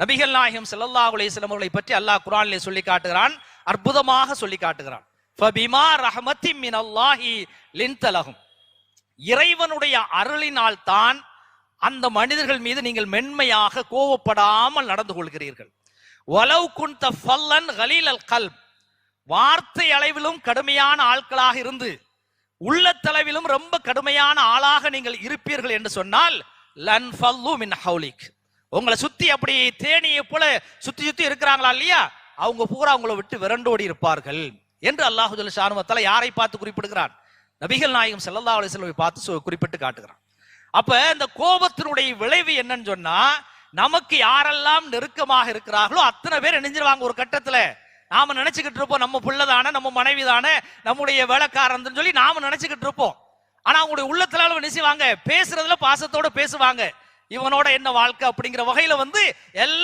நபிகள் நாயகம் செல்லல்லா அலைஹி அவர்களை பற்றி அல்லாஹ் குரானிலே சொல்லி காட்டுகிறான் அற்புதமாக சொல்லி காட்டுகிறான் ஃபபிமா இறைவனுடைய அருளினால் தான் அந்த மனிதர்கள் மீது நீங்கள் மென்மையாக கோவப்படாமல் நடந்து கொள்கிறீர்கள். வலவ் குன்த ஃபல்லன் கலீலல் கல்ப். வார்த்தை அளவிலும் கடுமையான ஆட்களாக இருந்து உள்ளத்தளவிலும் ரொம்ப கடுமையான ஆளாக நீங்கள் இருப்பீர்கள் என்று சொன்னால் லன் ஃபல்லு மின் ஹவுலிக் உங்களை சுத்தி அப்படி தேனியை போல சுத்தி சுத்தி இருக்கிறாங்களா இல்லையா? அவங்க பூரா அவங்கள விட்டு விரண்டோடி இருப்பார்கள் என்று அல்லாஹு ஷானுவத்தால யாரை பார்த்து குறிப்பிடுகிறான்? நபிகள் நாயகம் செல்லல்லா அலி வஸல்லம் பார்த்து குறிப்பிட்டு காட்டுகிறான். அப்ப இந்த கோபத்தினுடைய விளைவு என்னன்னு சொன்னா நமக்கு யாரெல்லாம் நெருக்கமாக இருக்கிறார்களோ அத்தனை பேர் நினைஞ்சிருவாங்க ஒரு கட்டத்துல. நாம நினைச்சுக்கிட்டு இருப்போம் நம்ம புள்ள தானே நம்ம மனைவி தானே நம்முடைய வேலைக்காரன் சொல்லி நாம நினைச்சுக்கிட்டு இருப்போம். ஆனா அவங்களுடைய உள்ளத்துல நினைச்சுவாங்க பேசுறதுல பாசத்தோட பேசுவாங்க. இவனோட என்ன வாழ்க்கை அப்படிங்கிற வகையில வந்து எல்லா